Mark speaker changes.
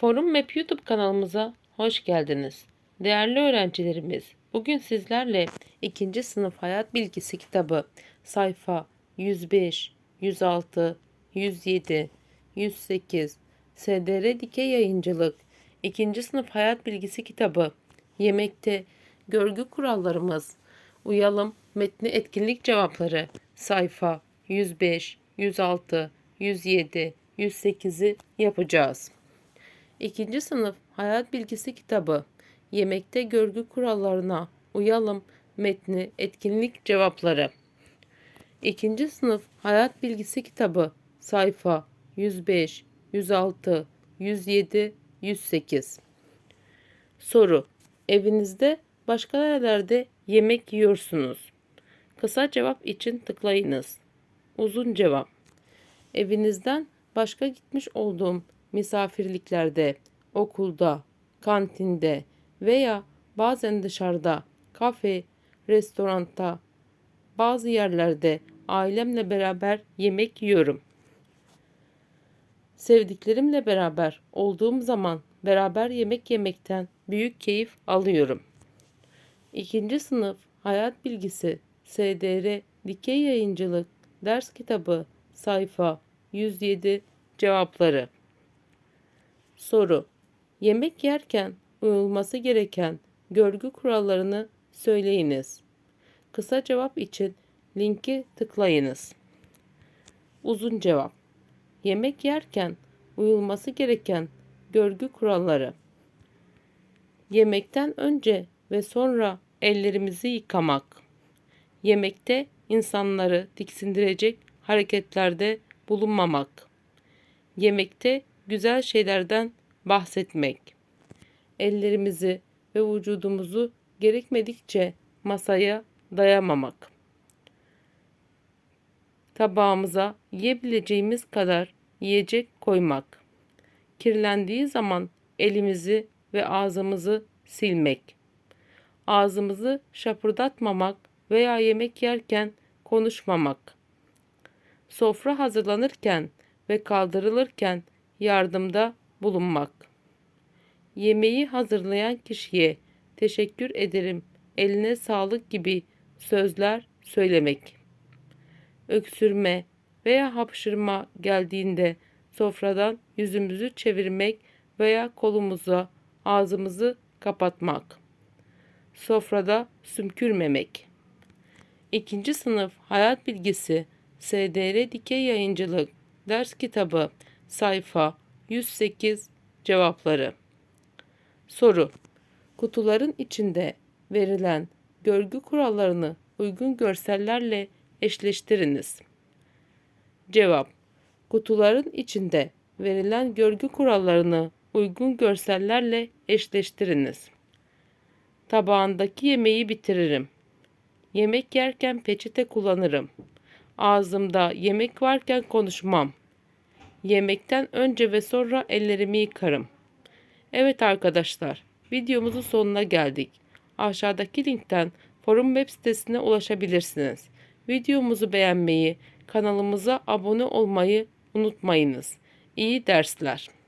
Speaker 1: Forum Map YouTube kanalımıza hoş geldiniz. Değerli öğrencilerimiz, bugün sizlerle 2. sınıf hayat bilgisi kitabı sayfa 105, 106, 107, 108, SDR Dikey Yayıncılık 2. sınıf hayat bilgisi kitabı Yemekte Görgü Kurallarımız Uyalım Metni Etkinlik Cevapları sayfa 105, 106, 107, 108'i yapacağız. İkinci sınıf hayat bilgisi kitabı Yemekte görgü kurallarına uyalım metni etkinlik cevapları. İkinci sınıf hayat bilgisi kitabı sayfa 105, 106, 107, 108. Soru. Evinizde başka nerelerde yemek yiyorsunuz? Kısa cevap için tıklayınız. Uzun cevap. Evinizden başka gitmiş olduğum misafirliklerde, okulda, kantinde veya bazen dışarıda, kafe, restoranda, bazı yerlerde ailemle beraber yemek yiyorum. Sevdiklerimle beraber olduğum zaman beraber yemek yemekten büyük keyif alıyorum. İkinci sınıf hayat bilgisi SDR Dikey Yayıncılık ders kitabı sayfa 107 cevapları. Soru. Yemek yerken uyulması gereken görgü kurallarını söyleyiniz. Kısa cevap için linki tıklayınız. Uzun cevap. Yemek yerken uyulması gereken görgü kuralları. Yemekten önce ve sonra ellerimizi yıkamak. Yemekte insanları tiksindirecek hareketlerde bulunmamak. Yemekte güzel şeylerden bahsetmek. Ellerimizi ve vücudumuzu gerekmedikçe masaya dayamamak. Tabağımıza yiyebileceğimiz kadar yiyecek koymak. Kirlendiği zaman elimizi ve ağzımızı silmek. Ağzımızı şapırdatmamak veya yemek yerken konuşmamak. Sofra hazırlanırken ve kaldırılırken yardımda bulunmak. Yemeği hazırlayan kişiye teşekkür ederim, eline sağlık gibi sözler söylemek. Öksürme veya hapşırma geldiğinde sofradan yüzümüzü çevirmek veya kolumuza ağzımızı kapatmak. Sofrada sümkürmemek. İkinci sınıf hayat bilgisi SDR Dikey Yayıncılık ders kitabı sayfa 108 cevapları. Soru. Kutuların içinde verilen görgü kurallarını uygun görsellerle eşleştiriniz. Cevap. Kutuların içinde verilen görgü kurallarını uygun görsellerle eşleştiriniz. Tabağındaki yemeği bitiririm. Yemek yerken peçete kullanırım. Ağzımda yemek varken konuşmam. Yemekten önce ve sonra ellerimi yıkarım. Evet arkadaşlar, videomuzun sonuna geldik. Aşağıdaki linkten forum web sitesine ulaşabilirsiniz. Videomuzu beğenmeyi, kanalımıza abone olmayı unutmayınız. İyi dersler.